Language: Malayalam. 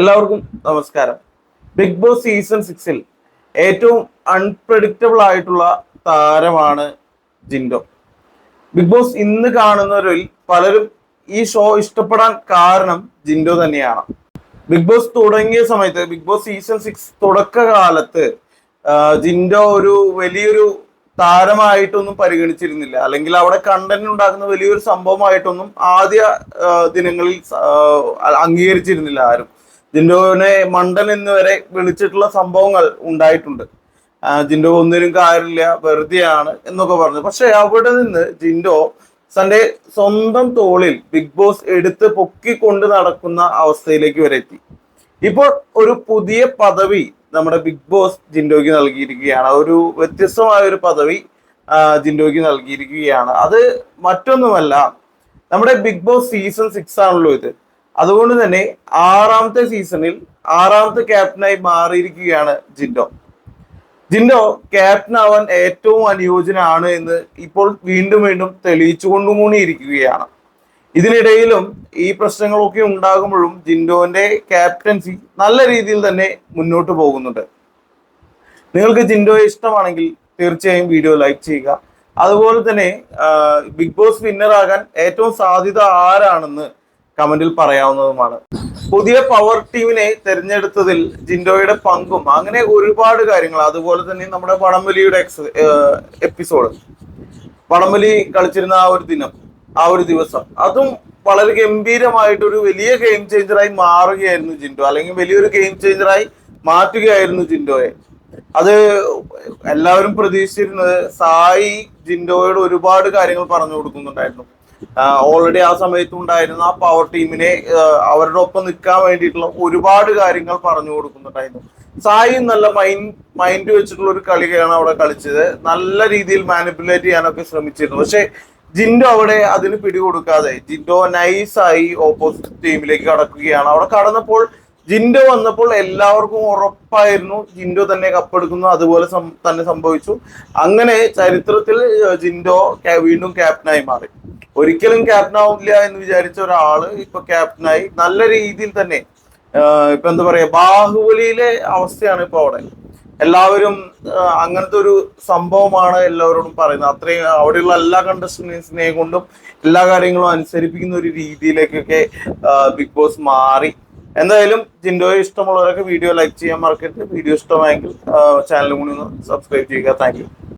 എല്ലാവർക്കും നമസ്കാരം. ബിഗ് ബോസ് സീസൺ സിക്സിൽ ഏറ്റവും അൺപ്രഡിക്റ്റബിൾ ആയിട്ടുള്ള താരമാണ് ജിൻഡോ. ബിഗ് ബോസ് ഇന്ന് കാണുന്നവരിൽ പലരും ഈ ഷോ ഇഷ്ടപ്പെടാൻ കാരണം ജിൻഡോ തന്നെയാണ്. ബിഗ് ബോസ് തുടങ്ങിയ സമയത്ത് ബിഗ് ബോസ് സീസൺ സിക്സ് തുടക്കകാലത്ത് ജിൻഡോ ഒരു വലിയൊരു താരമായിട്ടൊന്നും പരിഗണിച്ചിരുന്നില്ല. അല്ലെങ്കിൽ അവിടെ കണ്ടന്റ് ഉണ്ടാക്കുന്ന വലിയൊരു സംഭവമായിട്ടൊന്നും ആദ്യ ദിനങ്ങളിൽ അംഗീകരിച്ചിരുന്നില്ല ആരും. ജിൻഡോനെ മണ്ടൻ എന്ന് വരെ വിളിച്ചിട്ടുള്ള സംഭവങ്ങൾ ഉണ്ടായിട്ടുണ്ട്. ജിൻഡോ ഒന്നിനും കാര്യമില്ല വെറുതെയാണ് എന്നൊക്കെ പറഞ്ഞു. പക്ഷെ അവിടെ നിന്ന് ജിൻഡോ തന്റെ സ്വന്തം തോളിൽ ബിഗ് ബോസ് എടുത്ത് പൊക്കിക്കൊണ്ട് നടക്കുന്ന അവസ്ഥയിലേക്ക് വരെ എത്തി. ഇപ്പോൾ ഒരു പുതിയ പദവി നമ്മുടെ ബിഗ് ബോസ് ജിൻഡോയ്ക്ക് നൽകിയിരിക്കുകയാണ്. ഒരു വ്യത്യസ്തമായ ഒരു പദവി ജിൻഡോയ്ക്ക് നൽകിയിരിക്കുകയാണ്. അത് മറ്റൊന്നുമല്ല നമ്മുടെ ബിഗ് ബോസ് സീസൺ സിക്സ് ആണല്ലോ ഇത്. അതുകൊണ്ട് തന്നെ ആറാമത്തെ സീസണിൽ ആറാമത്തെ ക്യാപ്റ്റനായി മാറിയിരിക്കുകയാണ് ജിൻഡോ. ജിൻഡോ ക്യാപ്റ്റൻ ആവാൻ ഏറ്റവും അനുയോജ്യനാണ് എന്ന് ഇപ്പോൾ വീണ്ടും വീണ്ടും തെളിയിച്ചുകൊണ്ടും കൂടി ഇരിക്കുകയാണ്. ഇതിനിടയിലും ഈ പ്രശ്നങ്ങളൊക്കെ ഉണ്ടാകുമ്പോഴും ജിൻഡോന്റെ ക്യാപ്റ്റൻസി നല്ല രീതിയിൽ തന്നെ മുന്നോട്ട് പോകുന്നുണ്ട്. നിങ്ങൾക്ക് ജിൻഡോയെ ഇഷ്ടമാണെങ്കിൽ തീർച്ചയായും വീഡിയോ ലൈക്ക് ചെയ്യുക. അതുപോലെ തന്നെ ബിഗ് ബോസ് വിന്നർ ആകാൻ ഏറ്റവും സാധ്യത ആരാണെന്ന് കമന്റിൽ പറയാവുന്നതുമാണ്. പുതിയ പവർ ടീമിനെ തെരഞ്ഞെടുത്തതിൽ ജിൻഡോയുടെ പങ്കും അങ്ങനെ ഒരുപാട് കാര്യങ്ങൾ. അതുപോലെ തന്നെ നമ്മുടെ വടംവലിയുടെ എപ്പിസോഡ് വടംവലി കളിച്ചിരുന്ന ആ ഒരു ദിനം ആ ഒരു ദിവസം. അതും വളരെ ഗംഭീരമായിട്ട് ഒരു വലിയ ഗെയിം ചേഞ്ചറായി മാറുകയായിരുന്നു ജിൻഡോ. അല്ലെങ്കിൽ വലിയൊരു ഗെയിം ചേഞ്ചറായി മാറ്റുകയായിരുന്നു ജിൻഡോയെ. അത് എല്ലാവരും പ്രതീക്ഷിച്ചിരുന്നത് സായി ജിൻഡോയോട് ഒരുപാട് കാര്യങ്ങൾ പറഞ്ഞു കൊടുക്കുന്നുണ്ടായിരുന്നു. ഓൾറെഡി ആ സമയത്ത് ഉണ്ടായിരുന്ന ആ പവർ ടീമിനെ അവരുടെ ഒപ്പം നിൽക്കാൻ വേണ്ടിയിട്ടുള്ള ഒരുപാട് കാര്യങ്ങൾ പറഞ്ഞു കൊടുക്കുന്നുണ്ടായിരുന്നു. സായി നല്ല മൈൻഡ് മൈൻഡ് വെച്ചിട്ടുള്ള ഒരു കളിയാണ് അവിടെ കളിച്ചത്. നല്ല രീതിയിൽ മാനിപ്പുലേറ്റ് ചെയ്യാനൊക്കെ ശ്രമിച്ചിരുന്നു. പക്ഷെ ജിൻഡോ അവിടെ അതിന് പിടികൊടുക്കാതെ ജിൻഡോ നൈസായി ഓപ്പോസിറ്റ് ടീമിലേക്ക് കടക്കുകയാണ്. അവിടെ കടന്നപ്പോൾ ജിൻഡോ വന്നപ്പോൾ എല്ലാവർക്കും ഉറപ്പായിരുന്നു. ജിൻഡോ തന്നെ കപ്പെടുക്കുന്നു അതുപോലെ തന്നെ സംഭവിച്ചു. അങ്ങനെ ചരിത്രത്തിൽ ജിൻഡോ വീണ്ടും ക്യാപ്റ്റനായി മാറി. ഒരിക്കലും ക്യാപ്റ്റൻ ആവില്ല എന്ന് വിചാരിച്ച ഒരാൾ ഇപ്പൊ ക്യാപ്റ്റനായി നല്ല രീതിയിൽ തന്നെ ഇപ്പൊ എന്താ പറയാ ബാഹുബലിയിലെ അവസ്ഥയാണ് ഇപ്പൊ അവിടെ. എല്ലാവരും അങ്ങനത്തെ ഒരു സംഭവമാണ് എല്ലാവരോടും പറയുന്നത്. അത്രയും അവിടെയുള്ള എല്ലാ കണ്ടസ്റ്റൻസിനെ കൊണ്ടും എല്ലാ കാര്യങ്ങളും അനുസരിപ്പിക്കുന്ന ഒരു രീതിയിലേക്കൊക്കെ ബിഗ് ബോസ് മാറി. എന്തായാലും ജിൻഡോയെ ഇഷ്ടമുള്ളവരൊക്കെ വീഡിയോ ലൈക്ക് ചെയ്യാൻ മറക്കരുത്. വീഡിയോ ഇഷ്ടമായെങ്കിൽ ചാനലും കൂടി ഒന്ന് സബ്സ്ക്രൈബ് ചെയ്യുക. താങ്ക്